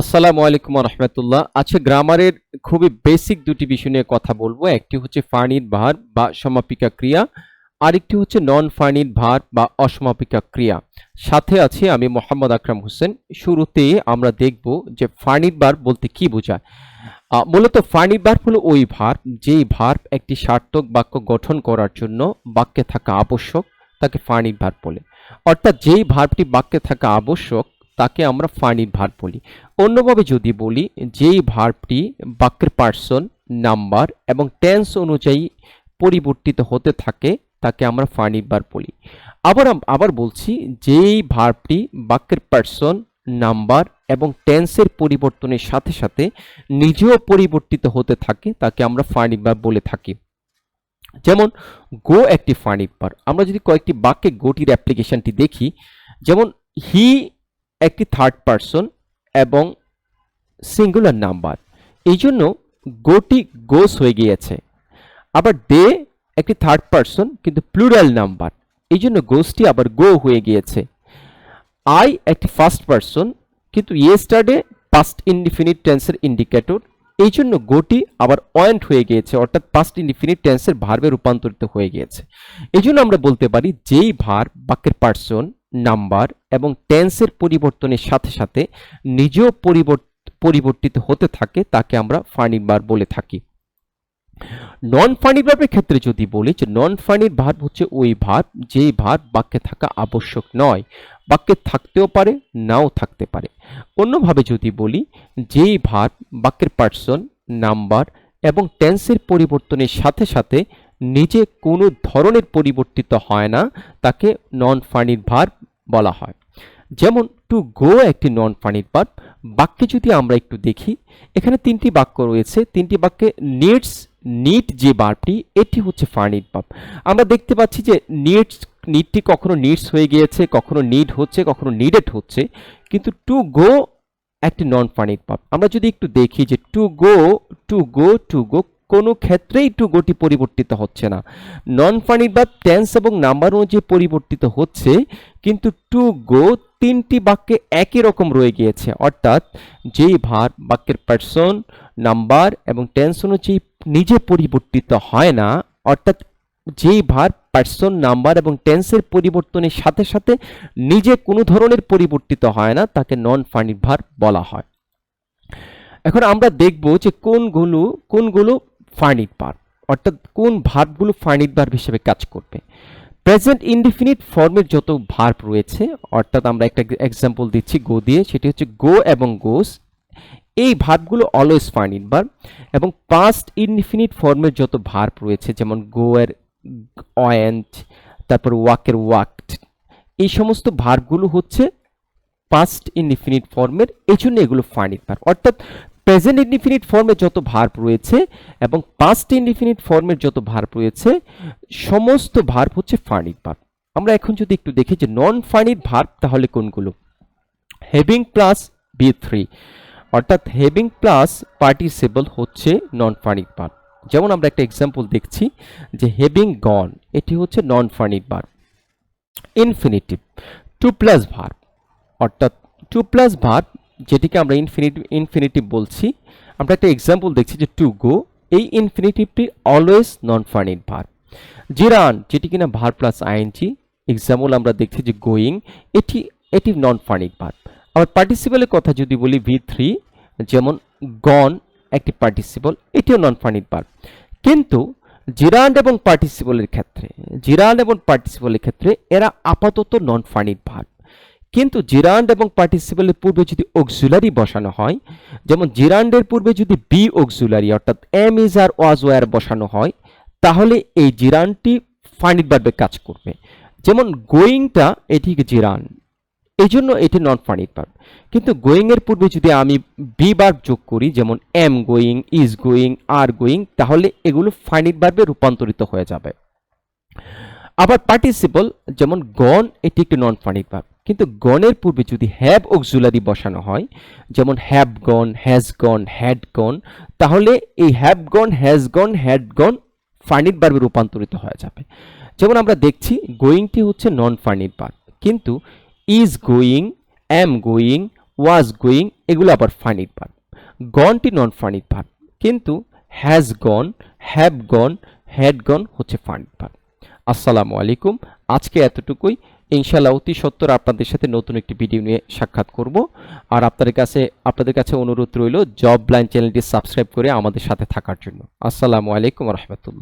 আসসালামু আলাইকুম রহমতুল্লাহ আজকে গ্রামারের খুবই বেসিক দুটি বিষয় নিয়ে কথা বলব। একটি হচ্ছে ফার্নিট ভার বা সমাপিকা ক্রিয়া, আরেকটি হচ্ছে নন ফার্নিট ভার বা অসমাপিকা ক্রিয়া। সাথে আছি আমি মোহাম্মদ আকরাম হোসেন। শুরুতে আমরা দেখব যে ফার্নিট ভার বলতে কি বোঝায়। মূলত ফার্নিট ভার হলো ওই ভার, যেই ভার একটি সার্থক বাক্য গঠন করার জন্য বাক্যে থাকা আবশ্যক, তাকে ফার্নিট ভার বলে। অর্থাৎ যেই ভার্বটি বাক্যে থাকা আবশ্যক তাকে আমরা ফার্নিট ভার বলি। অন্যভাবে যদি বলি, যেই ভার্বটি বাক্যের পার্সন নাম্বার এবং টেন্স অনুযায়ী পরিবর্তিত হতে থাকে, তাকে আমরা ফার্নিট ভার বলি। আবার আবার বলছি, যেই ভার্বটি বাক্যের পার্সন নাম্বার এবং টেন্সের পরিবর্তনের সাথে সাথে নিজেও পরিবর্তিত হতে থাকে, তাকে আমরা ফার্নিট ভার বলে থাকি। যেমন গো একটি ফার্নিট ভার আমরা যদি কয়েকটি বাক্যে গোটির অ্যাপ্লিকেশনটি দেখি, যেমন হি একটি থার্ড পারসন এবং সিঙ্গুলার নাম্বার এই জন্য গোটি গোস হয়ে গিয়েছে। আবার দে একটি থার্ড পারসন কিন্তু প্লুরাল নাম্বার এই জন্য গোসটি আবার গো হয়ে গিয়েছে। আই একটি ফার্স্ট পারসন কিন্তু ইয়েস্টারডে পাস্ট ইনডিফিনিট টেন্সের ইন্ডিকেটর এই জন্য গোটি আবার অয়েন্ট হয়ে গিয়েছে, অর্থাৎ পাস্ট ইনডিফিনিট টেন্সের ভার্বে রূপান্তরিত হয়ে গিয়েছে। এই জন্য আমরা বলতে পারি যেই ভার বাক্যের পার্সন নাম্বার এবং টেন্সের পরিবর্তনের সাথে সাথে নিজেও পরিবর্ত- পরিবর্তিত হতে থাকে, তাকে আমরা ফার্নিট বার বলে থাকি। নন ফার্নিট ভার্বের ক্ষেত্রে যদি বলি যে নন ফার্নিট ভার্ব হচ্ছে ওই ভার্ব যেই ভার্ব বাক্যে থাকা আবশ্যক নয়। বাক্যে থাকতেও পারে, নাও থাকতে পারে। অন্যভাবে যদি বলি, যেই ভার্ব বাক্যের পার্সন নাম্বার এবং টেন্সের পরিবর্তনের সাথে সাথে নিজে কোনো ধরনের পরিবর্তিত হয় না, তাকে নন ফার্নিট ভার্ব বলা হয়। যেমন টু গো একটি নন ফার্নিট ভার্ব বাক্যে যদি আমরা একটু দেখি, এখানে তিনটি বাক্য রয়েছে। তিনটি বাক্যে নিডস নিড যে ভার্বটি এটি হচ্ছে ফার্নিট ভার্ব আমরা দেখতে পাচ্ছি যে নিডস নিডটি কখনো নিডস হয়ে গিয়েছে, কখনো নিড হচ্ছে, কখনো নিডেড হচ্ছে। কিন্তু টু গো একটি নন ফার্নিট ভার্ব আমরা যদি একটু দেখি যে to go to go to go কোনো ক্ষেত্রেই টু গোটি পরিবর্তিত হচ্ছে না। নন ফার্নিট ভার্ব টেন্স এবং নাম্বার অনুযায়ী পরিবর্তিত হচ্ছে, কিন্তু টু গো তিনটি বাক্যে একই রকম রয়ে গিয়েছে। অর্থাৎ যেই ভার বাক্যের পার্সন নাম্বার এবং টেন্স অনুযায়ী নিজে পরিবর্তিত হয় না। অর্থাৎ যেই ভার পার্সন নাম্বার এবং টেন্সের পরিবর্তনের সাথে সাথে নিজে কোনো ধরনের পরিবর্তিত হয় না, তাকে নন ফার্নিট ভার বলা হয়। এখন আমরা দেখব যে কোনগুলো কোনগুলো ফার্নিট ভার্ব অর্থাৎ কোন ভার্বগুলো ফার্নিট ভার্ব হিসেবে কাজ করবে। প্রেজেন্ট ইনডিফিনিট ফর্মের যত ভার্ব রয়েছে, অর্থাৎ আমরা একটা এক্সাম্পল দিচ্ছি গো দিয়ে, সেটি হচ্ছে গো এবং গোস এই ভার্বগুলো অলওয়েজ ফার্নিট ভার্ব এবং পাস্ট ইনডিফিনিট ফর্মের যত ভার্ব রয়েছে, যেমন গো এর অয়েন্ট তারপর ওয়াকের ওয়াকড এই সমস্ত ভার্বগুলো হচ্ছে পাস্ট ইনডিফিনিট ফর্মের এই জন্য এগুলো ফার্নিট ভার্ব অর্থাৎ প্রেজেন্ট ইনডিফিনিট ফর্মে যত ভার্ব রয়েছে এবং পাস্ট ইনডিফিনিট ফর্মের যত ভার্ব রয়েছে, সমস্ত ভার্ব হচ্ছে ফার্নিট ভার্ব আমরা এখন যদি একটু দেখি যে নন ফার্নিট ভার্ব তাহলে কোনগুলো? হেভিং প্লাস বি থ্রি অর্থাৎ হেভিং প্লাস পার্টিসিপল হচ্ছে নন ফার্নিট ভার্ব যেমন আমরা একটা এক্সাম্পল দেখছি যে হেভিং গন এটি হচ্ছে non finite verb infinitive to plus verb অর্থাৎ টু প্লাস ভার্ব যেটিকে আমরা ইনফিনিটিভ ইনফিনিটিভ বলছি, আমরা একটা এক্সাম্পল দেখছি যে টু গো এই ইনফিনিটিভটি অলওয়েজ নন ফার্নিট ভার্ব জিরান যেটি কিনা ভার প্লাস আইএনজি এক্সাম্পল আমরা দেখছি যে গোয়িং এটি এটি নন ফার্নিট ভার্ব আবার পার্টিসিপলের কথা যদি বলি ভি থ্রি যেমন গন একটি পার্টিসিপল এটিও নন ফার্নিট ভার্ব কিন্তু জিরান্ড এবং পার্টিসিপলের ক্ষেত্রে জিরান্ড এবং পার্টিসিপলের ক্ষেত্রে এরা আপাতত নন ফার্নিট ভার্ব কিন্তু জিরান্ড এবং পার্টিসিপলের পূর্বে যদি অক্সুলারি বসানো হয়, যেমন জিরান্ডের পূর্বে যদি বি অক্সুলারি, অর্থাৎ am is are was were বসানো হয়, তাহলে এই জিরানটি ফাইনিট ভার্বে কাজ করবে। যেমন গোয়িংটা এটি জিরান এই জন্য এটি নন ফার্নিট ভার্ব। কিন্তু গোয়িং এর পূর্বে যদি আমি বি ভার্ব যোগ করি, যেমন am going, is going, are going, তাহলে এগুলো ফাইনিট ভার্বে রূপান্তরিত হয়ে যাবে। আবার পার্টিসিপল, যেমন গন, এটি একটি নন ফার্নিট ভার্ব। কিন্তু গনের পূর্বে যদি হ্যাভ অক্সুলারি বসানো হয়, যেমন have gone has gone had gone তাহলে এই have gone has gone had gone finite বার্বে রূপান্তরিত হয়ে যাবে। যেমন আমরা দেখছি গোয়িংটি হচ্ছে নন ফার্নিট বার্ব কিন্তু is going am going was going এগুলো আবার ফানির ভার্ব গনটি নন ফানির ভার্ব কিন্তু has gone have gone had gone হচ্ছে ফানির ভার্ব আসসালামু আলাইকুম, আজকে এতটুকুই। ইনশাল্লাহ অতি সত্তর আপনাদের সাথে নতুন একটি ভিডিও নিয়ে সাক্ষাৎ করব। আর আপনাদের কাছে আপনাদের কাছে অনুরোধ রইল, জব লাইন চ্যানেলটি সাবস্ক্রাইব করে আমাদের সাথে থাকার জন্য। আসসালামু আলাইকুম রহমতুল্লাহ।